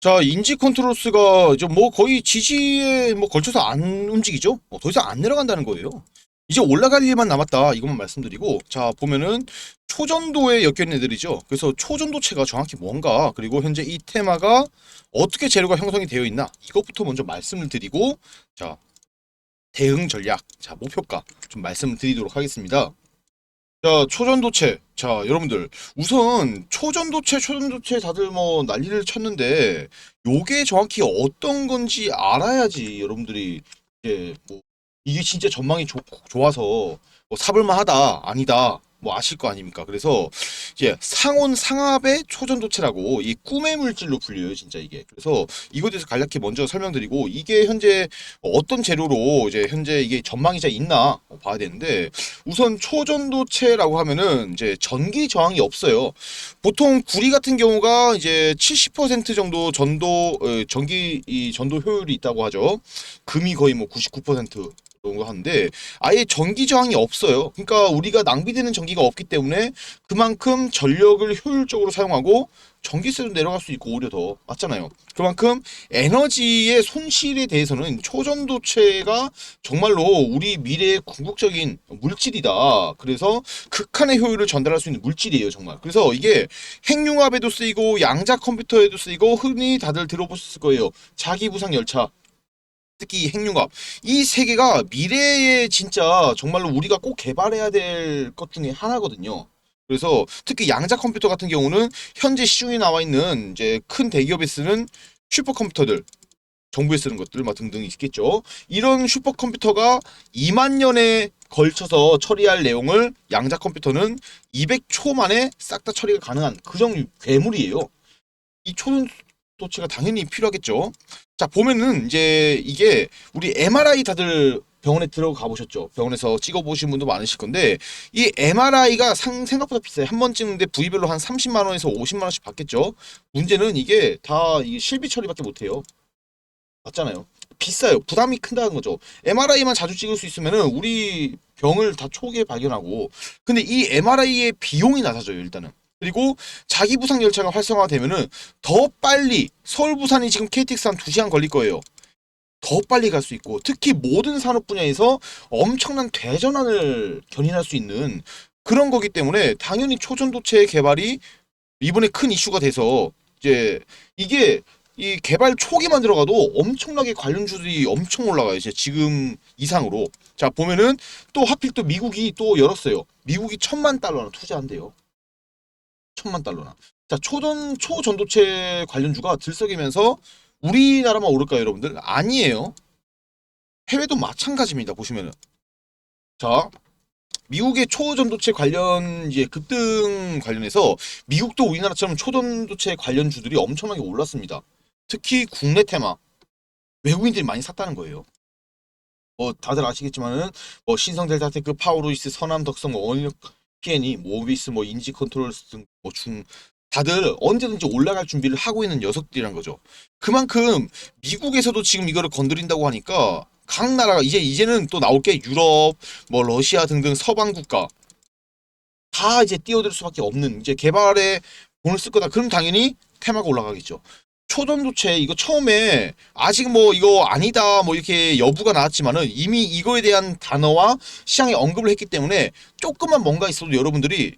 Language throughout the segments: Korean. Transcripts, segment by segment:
자, 인지 컨트롤스가 이제 뭐 거의 지지에 뭐 걸쳐서 안 움직이죠? 어, 더 이상 안 내려간다는 거예요. 이제 올라갈 일만 남았다. 이것만 말씀드리고, 자, 보면은 초전도에 엮여있는 애들이죠. 그래서 초전도체가 정확히 뭔가, 그리고 현재 이 테마가 어떻게 재료가 형성이 되어 있나, 이것부터 먼저 말씀을 드리고, 자, 대응 전략, 자, 목표가 좀 말씀을 드리도록 하겠습니다. 자, 초전도체. 자, 여러분들. 우선, 초전도체, 초전도체 다들 뭐 난리를 쳤는데, 요게 정확히 어떤 건지 알아야지 여러분들이 이제 뭐, 이게 진짜 전망이 좋, 좋아서 뭐 사볼만 하다, 아니다, 뭐 아실 거 아닙니까? 그래서 이제 상온 상압의 초전도체라고 이 꿈의 물질로 불려요, 진짜 이게. 그래서 이거에 대해서 간략히 먼저 설명드리고, 이게 현재 어떤 재료로 이제 현재 이게 전망이 잘 있나 봐야 되는데, 우선 초전도체라고 하면은 이제 전기 저항이 없어요. 보통 구리 같은 경우가 이제 70% 정도 전도 어, 전기 이 전도 효율이 있다고 하죠. 금이 거의 뭐 99% 정도 하는데 아예 전기 저항이 없어요. 그러니까 우리가 낭비되는 전기가 없기 때문에 그만큼 전력을 효율적으로 사용하고 전기세도 내려갈 수 있고 오히려 더 맞잖아요. 그만큼 에너지의 손실에 대해서는 초전도체가 정말로 우리 미래의 궁극적인 물질이다. 그래서 극한의 효율을 전달할 수 있는 물질이에요, 정말. 그래서 이게 핵융합에도 쓰이고 양자 컴퓨터에도 쓰이고 흔히 다들 들어보셨을 거예요. 자기 부상 열차. 특히 핵융합 이 세 개가 미래에 진짜 정말로 우리가 꼭 개발해야 될 것 중에 하나거든요. 그래서 특히 양자 컴퓨터 같은 경우는 현재 시중에 나와 있는 이제 큰 대기업에 쓰는 슈퍼컴퓨터들 정부에 쓰는 것들 막 등등 있겠죠. 이런 슈퍼컴퓨터가 2만 년에 걸쳐서 처리할 내용을 양자 컴퓨터는 200초 만에 싹 다 처리가 가능한 그 정도 괴물이에요. 이 초전도체가 당연히 필요하겠죠. 자 보면은 이제 이게 우리 MRI 다들 병원에 들어가 보셨죠? 병원에서 찍어 보신 분도 많으실 건데 이 MRI가 상, 생각보다 비싸요. 한 번 찍는데 부위별로 한 30만 원에서 50만 원씩 받겠죠. 문제는 이게 다 실비 처리밖에 못 해요. 맞잖아요. 비싸요. 부담이 큰다는 거죠. MRI만 자주 찍을 수 있으면은 우리 병을 다 초기에 발견하고 근데 이 MRI의 비용이 낮아져요, 일단은. 그리고 자기 부상 열차가 활성화되면은 더 빨리 서울 부산이 지금 KTX 한 2시간 걸릴 거예요. 더 빨리 갈 수 있고 특히 모든 산업 분야에서 엄청난 대전환을 견인할 수 있는 그런 거기 때문에 당연히 초전도체 개발이 이번에 큰 이슈가 돼서 이제 이게 이 개발 초기만 들어가도 엄청나게 관련주들이 엄청 올라가요. 이제 지금 이상으로. 자, 보면은 또 하필 또 미국이 또 열었어요. 미국이 천만 달러나 투자한대요. 천만 달러나. 자, 초전 초전도체 관련주가 들썩이면서 우리나라만 오를까요, 여러분들? 아니에요. 해외도 마찬가지입니다. 보시면은. 자, 미국의 초전도체 관련 이제 급등 관련해서 미국도 우리나라처럼 초전도체 관련 주들이 엄청나게 올랐습니다. 특히 국내 테마 외국인들이 많이 샀다는 거예요. 뭐 다들 아시겠지만은 뭐 신성 델타테크, 파워로이스, 선암, 덕성, 뭐 원력 PN이, 모비스, 뭐 인지 컨트롤 등뭐중 다들 언제든지 올라갈 준비를 하고 있는 녀석들이란 거죠. 그만큼 미국에서도 지금 이거를 건드린다고 하니까 각 나라가 이제 이제는 또 나올 게 유럽, 뭐 러시아 등등 서방 국가 다 이제 뛰어들 수밖에 없는 이제 개발에 돈을 쓸 거다. 그럼 당연히 테마가 올라가겠죠. 초전도체 이거 처음에 아직 뭐 이거 아니다 뭐 이렇게 여부가 나왔지만은 이미 이거에 대한 단어와 시장에 언급을 했기 때문에 조금만 뭔가 있어도 여러분들이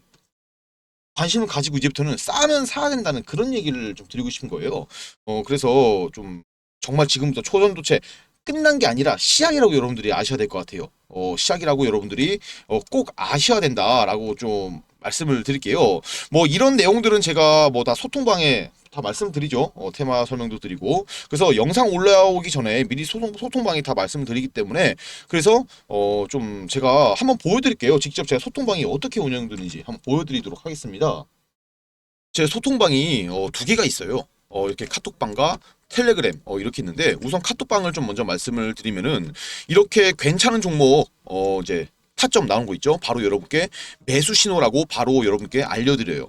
관심을 가지고 이제부터는 싸면 사야 된다는 그런 얘기를 좀 드리고 싶은 거예요. 어 그래서 좀 정말 지금부터 초전도체 끝난 게 아니라 시작이라고 여러분들이 아셔야 될 것 같아요. 어 시작이라고 여러분들이 어, 꼭 아셔야 된다라고 좀 말씀을 드릴게요. 뭐 이런 내용들은 제가 뭐 다 소통방에 다 말씀드리죠. 어, 테마 설명도 드리고 그래서 영상 올라오기 전에 미리 소통 소통방에 다 말씀드리기 때문에 그래서 어 좀 제가 한번 보여드릴게요. 직접 제가 소통방이 어떻게 운영되는지 한번 보여드리도록 하겠습니다. 제 소통방이 어, 두 개가 있어요. 어, 이렇게 카톡방과 텔레그램 어, 이렇게 있는데 우선 카톡방을 좀 먼저 말씀을 드리면은 이렇게 괜찮은 종목 어, 이제 타점 나온 거 있죠. 바로 여러분께 매수 신호라고 바로 여러분께 알려드려요.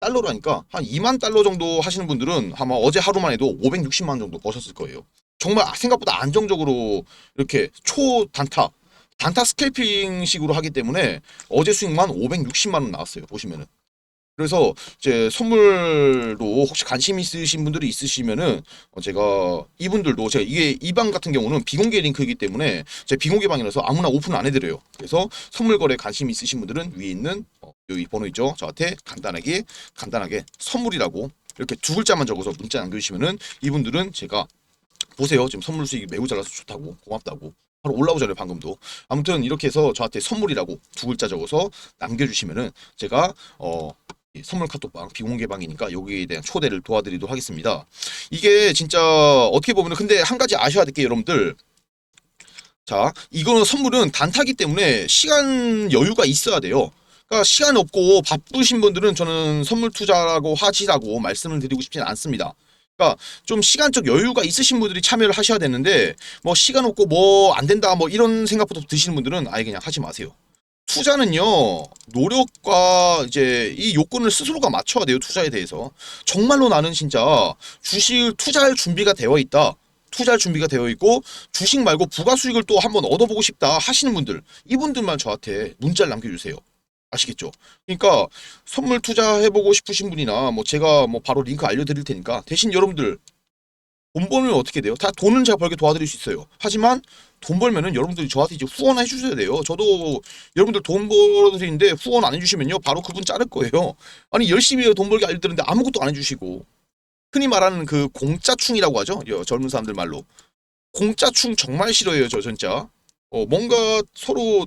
달러로 하니까 한 2만 달러 정도 하시는 분들은 아마 어제 하루만 해도 560만 원 정도 버셨을 거예요. 정말 생각보다 안정적으로 이렇게 초 단타 단타 스캘핑 식으로 하기 때문에 어제 수익만 560만 원 나왔어요. 보시면은. 그래서 이제 선물로 혹시 관심 있으신 분들이 있으시면은 어, 제가 이분들도 제가 이게 이 방 같은 경우는 비공개 링크이기 때문에 제 비공개 방이라서 아무나 오픈 안 해드려요. 그래서 선물 거래 관심 있으신 분들은 위에 있는 어, 여기 번호 있죠. 저한테 간단하게 간단하게 선물이라고 이렇게 두 글자만 적어서 문자 남겨주시면은 이분들은 제가 보세요. 지금 선물 수익이 매우 잘 나서 좋다고 고맙다고 바로 올라오잖아요 방금도 아무튼 이렇게 해서 저한테 선물이라고 두 글자 적어서 남겨주시면은 제가 어. 이 선물 카톡방 비공개방이니까 여기에 대한 초대를 도와드리도록 하겠습니다. 이게 진짜 어떻게 보면 근데 한 가지 아셔야 될 게 여러분들 자 이거는 선물은 단타기 때문에 시간 여유가 있어야 돼요. 그러니까 시간 없고 바쁘신 분들은 저는 선물 투자라고 하시라고 말씀을 드리고 싶지는 않습니다. 그러니까 좀 시간적 여유가 있으신 분들이 참여를 하셔야 되는데 뭐 시간 없고 뭐 안 된다 뭐 이런 생각부터 드시는 분들은 아예 그냥 하지 마세요. 투자는요 노력과 이제 이 요건을 스스로가 맞춰야 돼요 투자에 대해서 정말로 나는 진짜 주식을 투자할 준비가 되어 있다 투자할 준비가 되어 있고 주식 말고 부가 수익을 또 한번 얻어보고 싶다 하시는 분들 이분들만 저한테 문자를 남겨주세요 아시겠죠? 그러니까 선물 투자해보고 싶으신 분이나 뭐 제가 뭐 바로 링크 알려드릴 테니까 대신 여러분들 돈 벌면 어떻게 돼요? 다 돈은 제가 벌게 도와드릴 수 있어요. 하지만 돈 벌면은 여러분들이 저한테 이제 후원해 주셔야 돼요. 저도 여러분들 돈 벌어드리는데 후원 안 해주시면요 바로 그분 자를 거예요. 아니 열심히 돈 벌게 알려드리는데 아무것도 안 해주시고 흔히 말하는 그 공짜충이라고 하죠. 여- 젊은 사람들 말로 공짜충 정말 싫어해요. 저 진짜 어, 뭔가 서로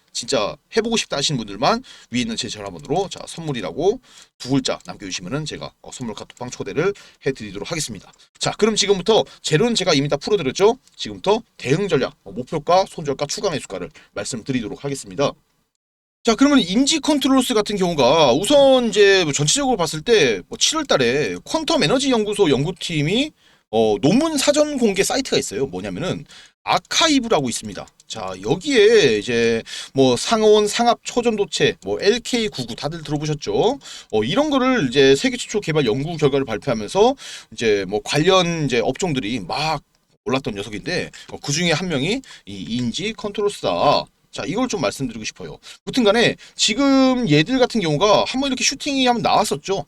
진짜 해보고 싶다 하시는 분들만 위에 있는 제 전화번호로 자 선물이라고 두 글자 남겨주시면은 제가 어, 선물 카톡방 초대를 해드리도록 하겠습니다. 자 그럼 지금부터 재료는 제가 이미 다 풀어드렸죠. 지금부터 대응 전략, 어, 목표가, 손절가, 추가 매수가를 말씀드리도록 하겠습니다. 자 그러면 인지 컨트롤스 같은 경우가 우선 이제 뭐 전체적으로 봤을 때 뭐 7월달에 퀀텀 에너지 연구소 연구팀이 어, 논문 사전 공개 사이트가 있어요. 뭐냐면은 아카이브라고 있습니다. 자 여기에 이제 뭐 상온 상압 초전도체 뭐 LK99 다들 들어보셨죠? 어, 이런 거를 이제 세계 최초 개발 연구 결과를 발표하면서 이제 뭐 관련 이제 업종들이 막 올랐던 녀석인데 어, 그 중에 한 명이 이 인지 컨트롤스다. 자 이걸 좀 말씀드리고 싶어요. 무튼간에 지금 얘들 같은 경우가 한번 이렇게 슈팅이 한번 나왔었죠.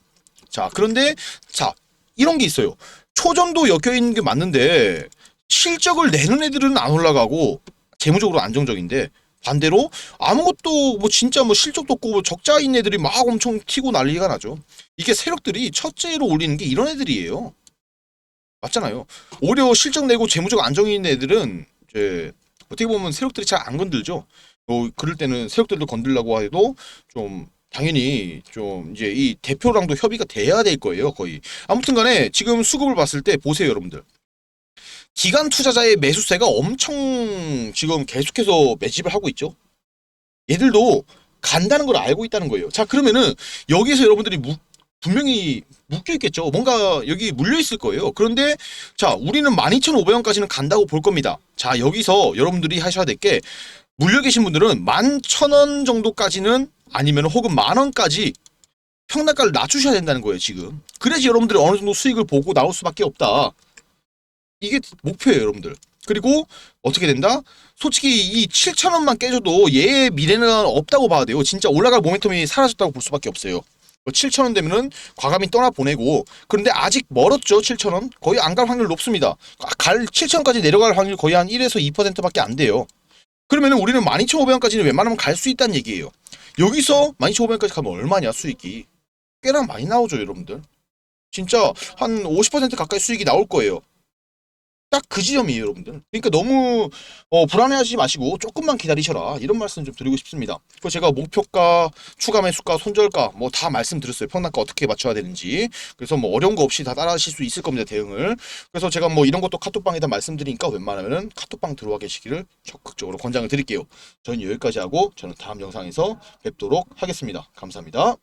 자 그런데 자 이런 게 있어요. 초전도 엮여 있는 게 맞는데 실적을 내는 애들은 안 올라가고 재무적으로 안정적인데 반대로 아무것도 뭐 진짜 뭐 실적도 없고 뭐 적자인 애들이 막 엄청 튀고 난리가 나죠. 이게 세력들이 첫째로 올리는 게 이런 애들이에요. 맞잖아요. 오히려 실적 내고 재무적 있는 애들은 이제 어떻게 보면 세력들이 잘 안 건들죠. 어, 그럴 때는 세력들도 건들라고 해도 좀 당연히 좀 이제 이 대표랑도 협의가 돼야 될 거예요, 거의. 아무튼 간에 지금 수급을 봤을 때 보세요, 여러분들. 기관 투자자의 매수세가 엄청 지금 계속해서 매집을 하고 있죠. 얘들도 간다는 걸 알고 있다는 거예요. 자, 그러면은 여기서 여러분들이 무- 분명히 묶여 있겠죠. 뭔가 여기 물려 있을 거예요. 그런데 자, 우리는 12,500원까지는 간다고 볼 겁니다. 자, 여기서 여러분들이 하셔야 될 게 물려 계신 분들은 11,000원 정도까지는 아니면 혹은 만 원까지 평단가를 낮추셔야 된다는 거예요, 지금. 그래야지 여러분들이 어느 정도 수익을 보고 나올 수밖에 없다. 이게 목표예요, 여러분들. 그리고 어떻게 된다? 솔직히 이 7,000원만 깨져도 얘의 미래는 없다고 봐야 돼요. 진짜 올라갈 모멘텀이 사라졌다고 볼 수밖에 없어요. 7,000원 되면은 과감히 떠나 보내고 그런데 아직 멀었죠 7,000원 거의 안 갈 확률 높습니다 아, 갈 7,000원까지 내려갈 확률 거의 한 1에서 2%밖에 안 돼요 그러면은 우리는 12,500원까지는 웬만하면 갈 수 있다는 얘기예요 여기서 12,500원까지 가면 얼마냐 수익이 꽤나 많이 나오죠 여러분들 진짜 한 50% 가까이 수익이 나올 거예요 딱 그 지점이에요 여러분들. 그러니까 너무 어, 불안해하지 마시고 조금만 기다리셔라. 이런 말씀 좀 드리고 싶습니다. 그 제가 목표가 추가 매수가 손절가 뭐 다 말씀드렸어요. 평단가 어떻게 맞춰야 되는지. 그래서 뭐 어려운 거 없이 다 따라하실 수 있을 겁니다 대응을. 그래서 제가 뭐 이런 것도 카톡방에다 말씀드리니까 웬만하면은 카톡방 들어와 계시기를 적극적으로 권장을 드릴게요. 저는 여기까지 하고 저는 다음 영상에서 뵙도록 하겠습니다. 감사합니다